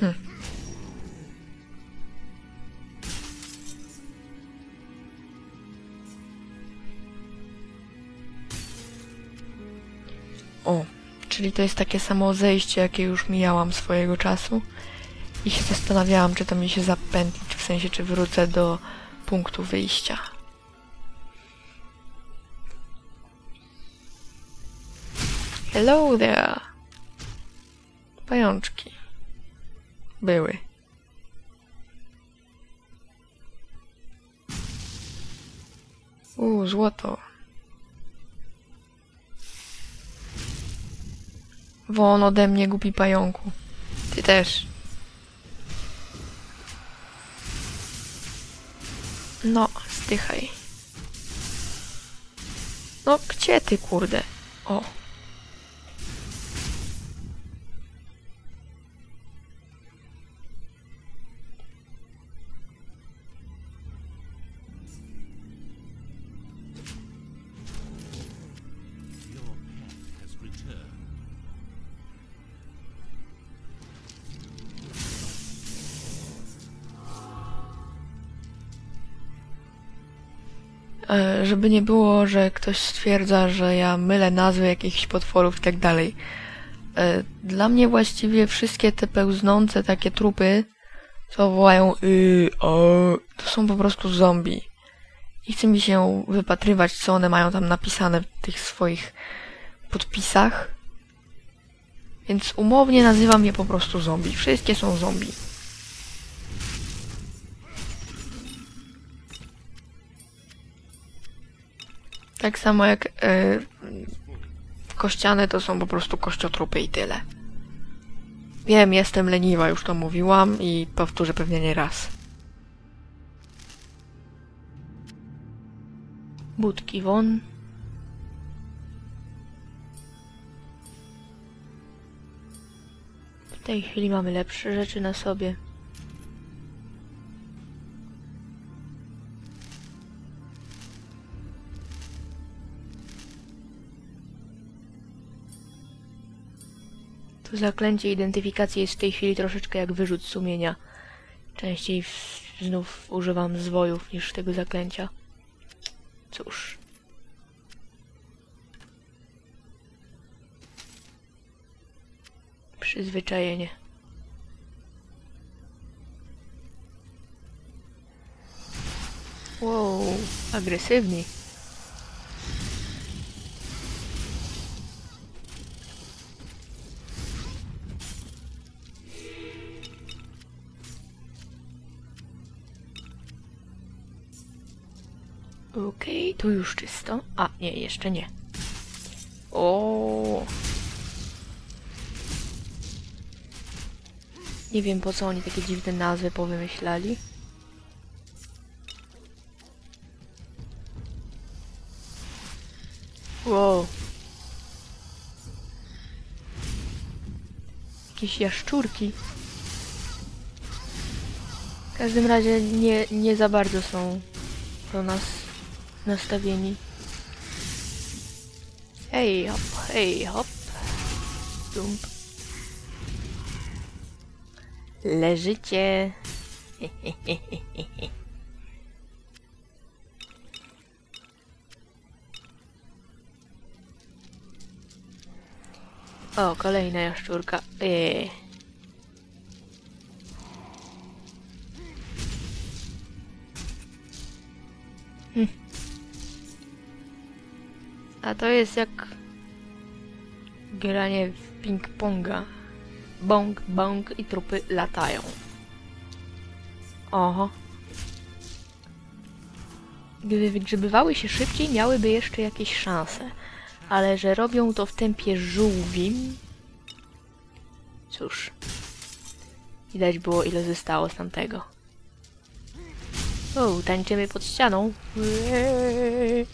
Hm. O, czyli to jest takie samo zejście, jakie już mijałam swojego czasu. I się zastanawiałam, czy to mi się zapętlić, w sensie, czy wrócę do punktu wyjścia. Hello there. Pajączki. Były. Uuu, złoto. Won ode mnie, głupi pająku. Ty też. No, zdychaj. No, gdzie ty, kurde? O. żeby nie było, że ktoś stwierdza, że ja mylę nazwy jakichś potworów i tak dalej. E, Dla mnie właściwie wszystkie te pełznące takie trupy, co wołają y, to są po prostu zombie. I chce mi się wypatrywać, co one mają tam napisane w tych swoich podpisach. Więc umownie nazywam je po prostu zombie. Wszystkie są zombie. Tak samo jak kościane to są po prostu kościotrupy i tyle. Wiem, jestem leniwa, już to mówiłam i powtórzę pewnie nie raz. Budki won. W tej chwili mamy lepsze rzeczy na sobie. To zaklęcie identyfikacji jest w tej chwili troszeczkę jak wyrzut sumienia. Częściej znów używam zwojów niż tego zaklęcia. Cóż. Przyzwyczajenie. Wow, agresywni. Tu już czysto. A, nie, jeszcze nie. O. Nie wiem po co oni takie dziwne nazwy powymyślali. Wow. Jakieś jaszczurki. W każdym razie nie, nie za bardzo są do nas nastawieni. Hej, hop, hej, hop. Dump. Leżycie. O, kolejna jaszczurka. Eee. A to jest jak granie w ping-ponga. Bąk, bąk i trupy latają. Oho. Gdyby wygrzebywały się szybciej, miałyby jeszcze jakieś szanse. Ale że robią to w tempie żółwim... Cóż. Widać było, ile zostało z tamtego. O, tańczymy pod ścianą. Eee.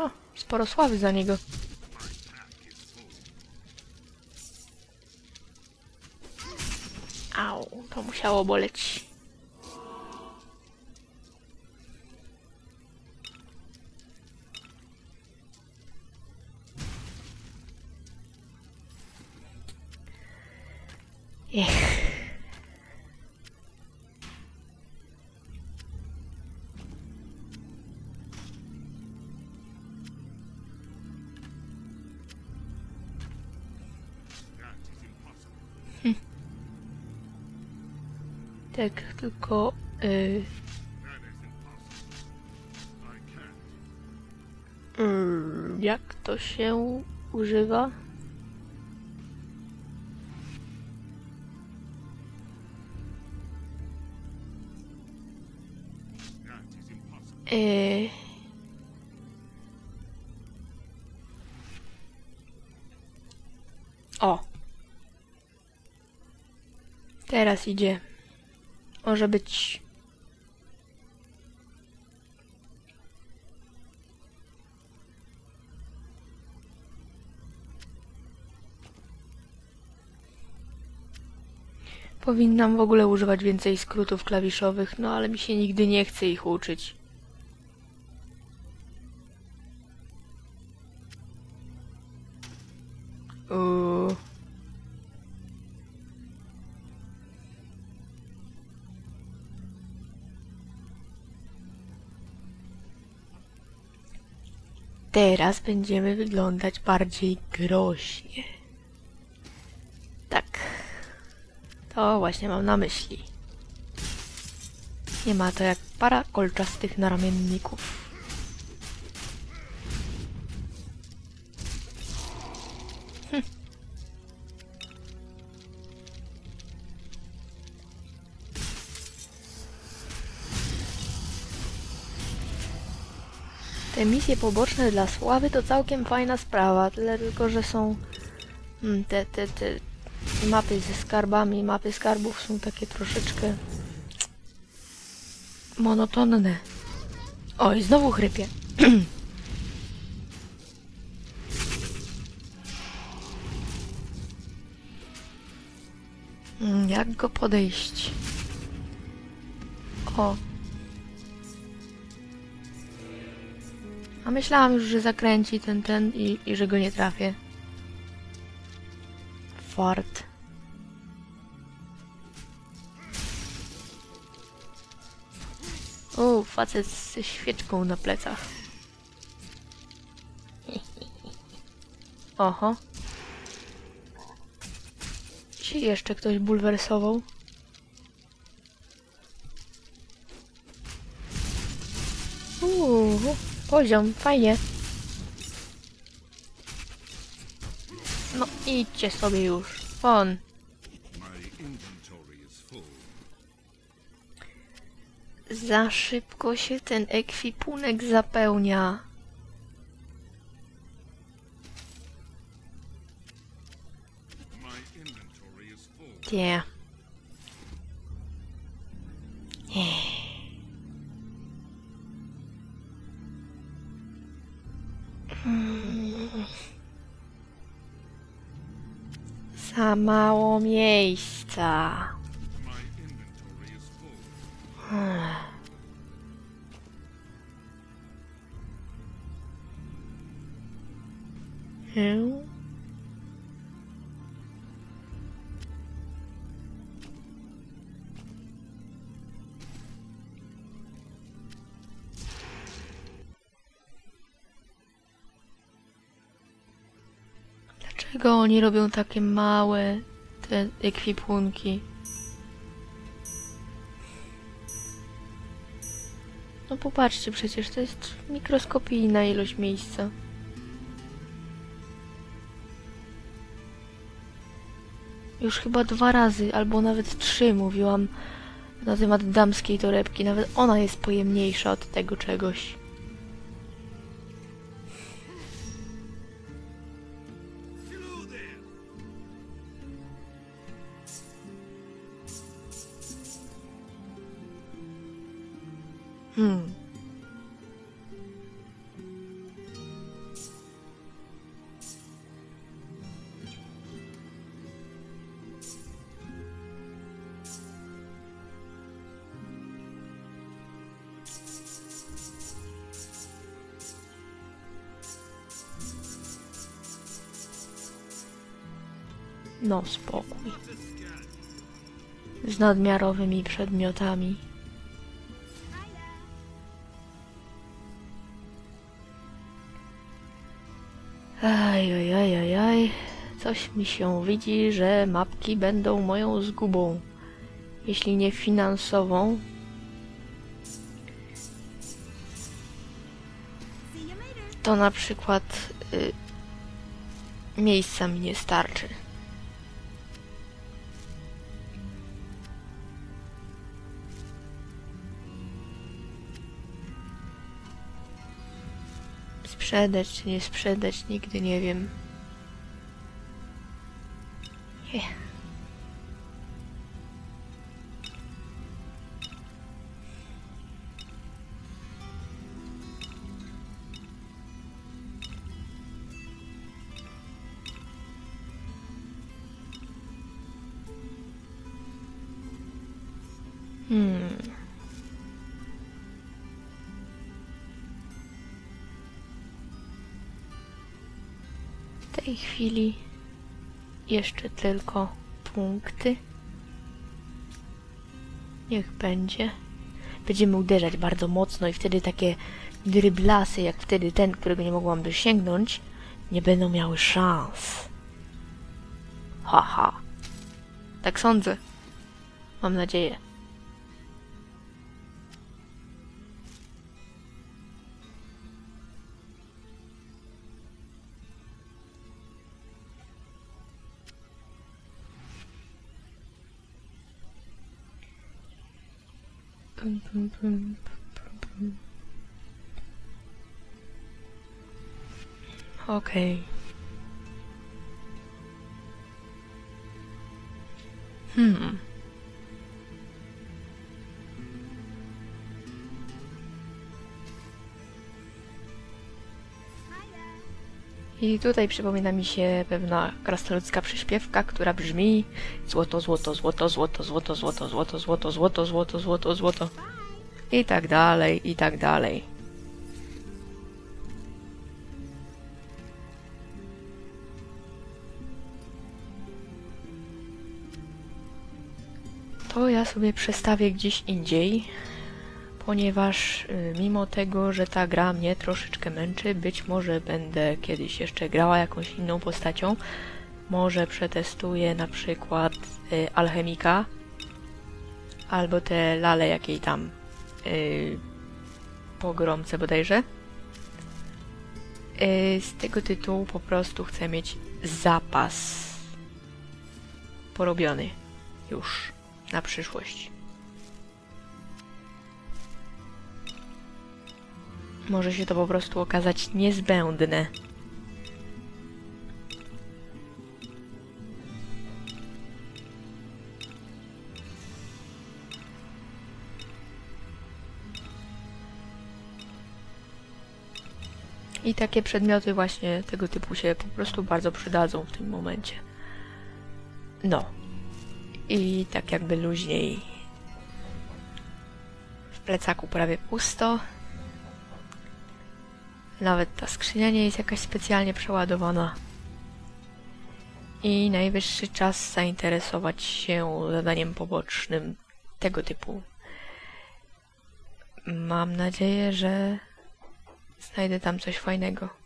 O, sporo sławy za niego. Au, to musiało boleć. Tak, tylko... Y, can't. mm, jak to się używa? That is impossible. Y, o. Teraz idzie. Może być. Powinnam w ogóle używać więcej skrótów klawiszowych, no ale mi się nigdy nie chce ich uczyć. Uuu. Teraz będziemy wyglądać bardziej groźnie. Tak. To właśnie mam na myśli. Nie ma to jak para kolczastych naramienników. Misje poboczne dla sławy to całkiem fajna sprawa, tyle tylko, że są mm, te, te, te mapy ze skarbami, mapy skarbów są takie troszeczkę monotonne. Oj, znowu chrypie. Mm, Jak go podejść? O. A myślałam już, że zakręci ten, ten i, i że go nie trafię. Fart. O, facet ze świeczką na plecach. Oho. Się jeszcze ktoś bulwersował? Poziom, fajnie. No idźcie sobie już. Full. Za szybko się ten ekwipunek zapełnia. My Za mało miejsca. Hmm? Dlaczego oni robią takie małe te ekwipunki? No popatrzcie, przecież to jest mikroskopijna ilość miejsca. Już chyba dwa razy, albo nawet trzy mówiłam na temat damskiej torebki. Nawet ona jest pojemniejsza od tego czegoś. Hmm. No spokój. z nadmiarowymi przedmiotami. Aj, aj, aj, aj, aj. Coś mi się widzi, że mapki będą moją zgubą. Jeśli nie finansową, to na przykład y, miejsca mi nie starczy. Sprzedać czy nie sprzedać, nigdy nie wiem. Je. Hmm. Tej chwili jeszcze tylko punkty. Niech będzie. Będziemy uderzać bardzo mocno i wtedy takie dryblasy, jak wtedy ten, którego nie mogłam dosięgnąć, nie będą miały szans. Haha. Tak sądzę. Mam nadzieję. Boom, boom, boom, boom, boom. Okay. Hmm. I tutaj przypomina mi się pewna krasnoludzka przyśpiewka, która brzmi złoto, złoto, złoto, złoto, złoto, złoto, złoto, złoto, złoto, złoto, złoto, złoto. I tak dalej, i tak dalej. To ja sobie przestawię gdzieś indziej, ponieważ y, mimo tego, że ta gra mnie troszeczkę męczy, być może będę kiedyś jeszcze grała jakąś inną postacią. Może przetestuję na przykład y, alchemika albo te lale jakiej tam y, pogromce bodajże. Y, z tego tytułu po prostu chcę mieć zapas porobiony już na przyszłość. Może się to po prostu okazać niezbędne. I takie przedmioty właśnie tego typu się po prostu bardzo przydadzą w tym momencie. No. I tak jakby luźniej. W plecaku prawie pusto. Nawet ta skrzynia nie jest jakaś specjalnie przeładowana. I najwyższy czas zainteresować się zadaniem pobocznym tego typu. Mam nadzieję, że znajdę tam coś fajnego.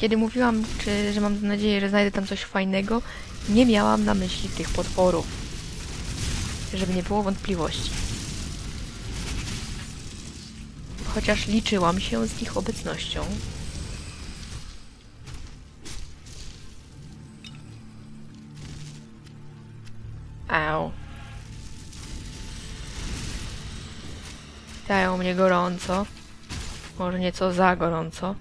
Kiedy mówiłam, czy, że mam nadzieję, że znajdę tam coś fajnego, nie miałam na myśli tych potworów. Żeby nie było wątpliwości. Chociaż liczyłam się z ich obecnością. Au. Dają mnie gorąco. Może nieco za gorąco.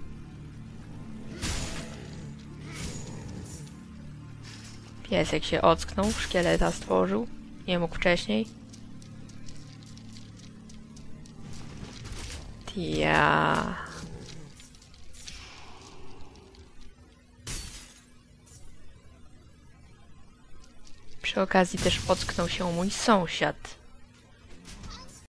Piesek się ocknął, szkieleta stworzył. Nie mógł wcześniej. Tia. Przy okazji też ocknął się mój sąsiad.